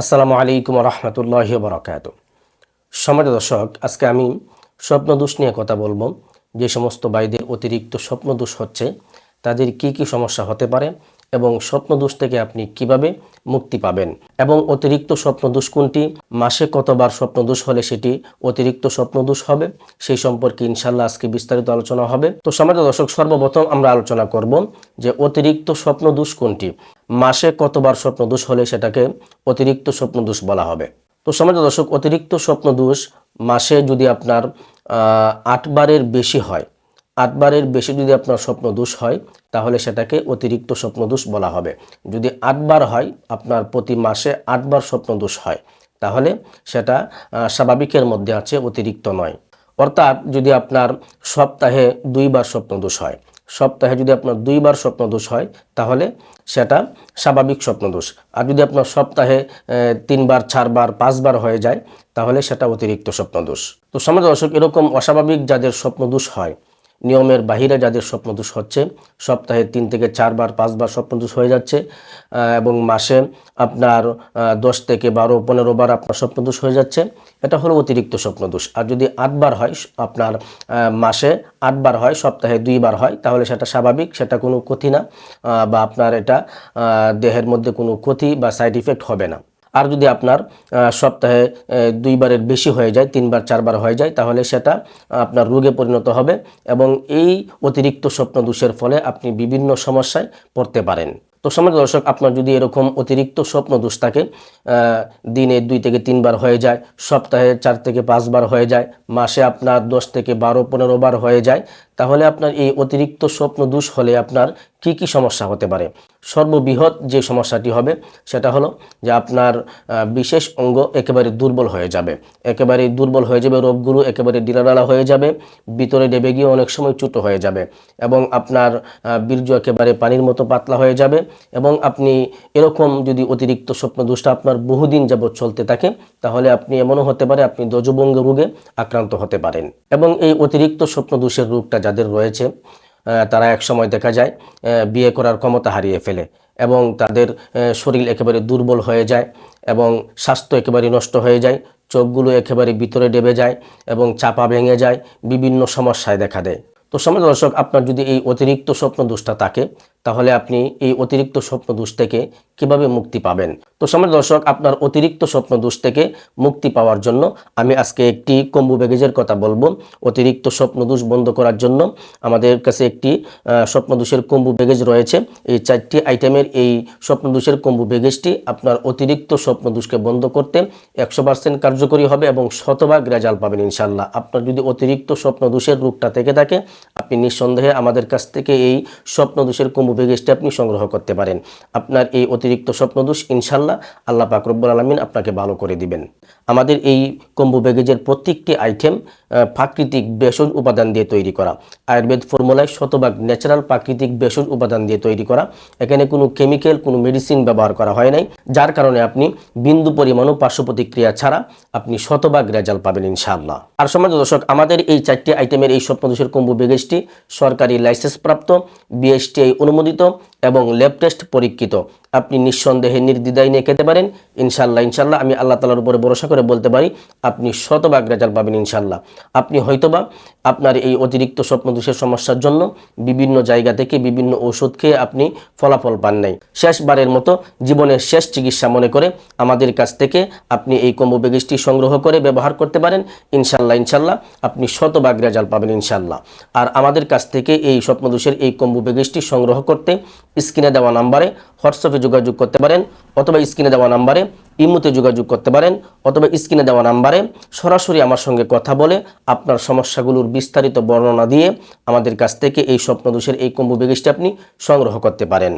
আসসালামু আলাইকুম রহমতুল্লাহ বরকাত সমাজ দর্শক, আজকে আমি স্বপ্নদোষ নিয়ে কথা বলব। যে সমস্ত বাইদের অতিরিক্ত স্বপ্নদোষ হচ্ছে, তাদের কি কি সমস্যা হতে পারে এবং স্বপ্নদোষ থেকে আপনি কীভাবে মুক্তি পাবেন? এবং অতিরিক্ত স্বপ্নদোষ কোনটি? মাসে কতবার স্বপ্নদোষ হলে সেটি অতিরিক্ত স্বপ্নদোষ হবে? সেই সম্পর্কে ইনশাল্লাহ আজকে বিস্তারিত আলোচনা হবে। তো সমাজ দর্শক, সর্বপ্রথম আমরা আলোচনা করব যে অতিরিক্ত স্বপ্নদোষ কোনটি? মাসে কতবার স্বপ্নদোষ হলে সেটাকে অতিরিক্ত স্বপ্নদোষ বলা হবে। তো সমাজ দর্শক, অতিরিক্ত স্বপ্নদোষ মাসে যদি আপনার আটবারের বেশি হয়, আটবারের বেশি যদি আপনার স্বপ্নদোষ হয়, তাহলে সেটাকে অতিরিক্ত স্বপ্নদোষ বলা হবে। যদি আটবার হয়, আপনার প্রতি মাসে আটবার স্বপ্নদোষ হয়, তাহলে সেটা স্বাভাবিকের মধ্যে আছে, অতিরিক্ত নয়। অর্থাৎ যদি আপনার সপ্তাহে দুইবার স্বপ্নদোষ হয় সপ্তাহে যদি আপনার দুইবার স্বপ্নদোষ হয়, তাহলে সেটা স্বাভাবিক স্বপ্নদোষ। আর যদি আপনার সপ্তাহে তিনবার, চারবার, পাঁচবার হয়ে যায়, তাহলে সেটা অতিরিক্ত স্বপ্নদোষ। তো সমাজ দর্শক, এরকম অস্বাভাবিক যাদের স্বপ্নদোষ হয় নিয়মের বাহিরে যাদের স্বপ্নদোষ হচ্ছে, সপ্তাহে তিন থেকে চারবার, পাঁচবার স্বপ্নদোষ হয়ে যাচ্ছে এবং মাসে আপনার দশ থেকে বারো পনেরো বার আপনার স্বপ্নদোষ হয়ে যাচ্ছে। এটা হলো অতিরিক্ত স্বপ্নদোষ। আর যদি আটবার হয় আপনার মাসে আটবার হয়, সপ্তাহে দুইবার হয়, তাহলে সেটা স্বাভাবিক, সেটা কোনো ক্ষতি না বা আপনার এটা দেহের মধ্যে কোনো ক্ষতি বা সাইড ইফেক্ট হবে না। আর যদি আপনার সপ্তাহে দুইবারের বেশি হয়ে যায়, তিনবার, চারবার হয়ে যায়, তাহলে সেটা আপনার রোগে পরিণত হবে এবং এই অতিরিক্ত স্বপ্নদোষের ফলে আপনি বিভিন্ন সমস্যায় পড়তে পারেন। তো সমাজ দর্শক, আপনার যদি এরকম অতিরিক্ত স্বপ্ন দোষ থাকে দিনে দুই থেকে তিনবার হয়ে যায়, সপ্তাহে চার থেকে পাঁচবার হয়ে যায়, মাসে আপনার দশ থেকে বারো, পনেরো বার হয়ে যায় তাহলে আপনার এই অতিরিক্ত স্বপ্ন দোষ হলে আপনার কি কি সমস্যা হতে পারে? সর্ববৃহৎ যে সমস্যাটি হবে সেটা হলো যে আপনার বিশেষ অঙ্গ একেবারে দুর্বল হয়ে যাবে। একেবারে দুর্বল হয়ে যাবে, রোগগুলো একেবারে ডিলাডালা হয়ে যাবে, ভিতরে ডেবে গিয়ে অনেক সময় চুটো হয়ে যাবে এবং আপনার বীর্য একেবারে পানির মতো পাতলা হয়ে যাবে এবং আপনি এরকম যদি অতিরিক্ত স্বপ্ন দোষটা আপনার বহুদিন যাবৎ চলতে থাকে, তাহলে আপনি এমনও হতে পারে আপনি দজবঙ্গ রোগে আক্রান্ত হতে পারেন। এবং এই অতিরিক্ত স্বপ্ন দোষের রোগটা যাদের রয়েছে তারা এক সময় দেখা যায় বিয়ে করার ক্ষমতা হারিয়ে ফেলে এবং তাদের শরীর একেবারে দুর্বল হয়ে যায় এবং স্বাস্থ্য একেবারে নষ্ট হয়ে যায়, চোখগুলো একেবারে ভিতরে ডেবে যায় এবং চাপা ভেঙে যায়, বিভিন্ন সমস্যায় দেখা দেয়। তো সমাজ দর্শক, আপনার যদি এই অতিরিক্ত স্বপ্ন দোষটা থাকে, তাহলে আপনি এই অতিরিক্ত স্বপ্ন দোষ থেকে কীভাবে মুক্তি পাবেন? তো সমাজ দর্শক, আপনার অতিরিক্ত স্বপ্ন দোষ থেকে মুক্তি পাওয়ার জন্য আমি আজকে একটি কম্বু ব্যাগেজের কথা বলব। অতিরিক্ত স্বপ্ন দোষ বন্ধ করার জন্য আমাদের কাছে একটি স্বপ্ন দোষের কম্বু ব্যাগেজ রয়েছে। এই চারটি আইটেমের এই স্বপ্ন দোষের কম্বু ব্যাগেজটি আপনার অতিরিক্ত স্বপ্ন দোষকে বন্ধ করতে একশো পার্সেন্ট কার্যকরী হবে এবং শতভাগ রেজাল্ট পাবেন ইনশাল্লাহ আপনার যদি অতিরিক্ত স্বপ্ন দোষের রোগটা থেকে থাকে আপনি নিঃসন্দেহে আমাদের কাছ থেকে এই স্বপ্নদোষের ব্যাগেজটি আপনি সংগ্রহ করতে পারেন। আপনার এই অতিরিক্ত স্বপ্নদোষ ইনশাল্লাহ আল্লাহ পাকরব্বুল আলমিন আপনাকে ভালো করে দিবেন। আমাদের এই কম্বু ব্যাগেজের প্রত্যেকটি আইটেম প্রাকৃতিক ভেষজ উপাদান দিয়ে তৈরি করা। আয়ুর্বেদ ফর্মুলায় শতভাগ ন্যাচারাল প্রাকৃতিক ভেষজ উপাদান দিয়ে তৈরি করা। এখানে কোনো কেমিক্যাল কোনো মেডিসিন ব্যবহার করা হয় নাই, যার কারণে আপনি বিন্দু পরিমাণও পার্শ্ব প্রতিক্রিয়া ছাড়া আপনি শতভাগ রেজাল্ট পাবেন ইনশাআল্লাহ। আর সমাজ দর্শক, আমাদের এই চারটি আইটেমের এই স্বপ্নদোষের কম্বু ব্যাগেজটি সরকারি লাইসেন্স প্রাপ্ত বিএসটিআই অনুমোদিত এবং ল্যাব টেস্ট পরীক্ষিত। আপনি নিঃসন্দেহে নির্দ্বিধায় নিয়ে খেতে পারেন। ইনশাল্লাহ ইনশাল্লাহ আমি আল্লাহ তালার উপরে ভরসা করে বলতে পারি, আপনি শতভাগ রেজাল্ট পাবেন ইনশাল্লাহ আপনি হয়তোবা আপনার এই অতিরিক্ত স্বপ্নদোষের সমস্যার জন্য বিভিন্ন জায়গা থেকে বিভিন্ন ওষুধ খেয়ে আপনি ফলাফল পান নাই। শেষবারের মতো জীবনের শেষ চিকিৎসা মনে করে আমাদের কাছ থেকে আপনি এই কম্বো ব্যাগেজটি সংগ্রহ করে ব্যবহার করতে পারেন। ইনশাল্লাহ ইনশাল্লাহ আপনি শতভাগ রেজাল্ট পাবেন ইনশাল্লাহ আর আমাদের কাছ থেকে এই স্বপ্নদোষের এই কম্বো ব্যাগেজটি সংগ্রহ করতে স্ক্রিনে দেওয়া নাম্বারে হোয়াটসঅ্যাপে যোগাযোগ করতে পারেন অথবা স্ক্রিনে দেওয়া নাম্বারে ইমুতে যোগাযোগ করতে পারেন অথবা স্ক্রিনে দেওয়া নাম্বারে সরাসরি আমার সঙ্গে কথা বলে আপনার সমস্যাগুলোর বিস্তারিত বর্ণনা দিয়ে আমাদের কাছ থেকে এই স্বপ্নদোষের এই কম্বু ব্যাগেজটি আপনি সংগ্রহ করতে পারেন।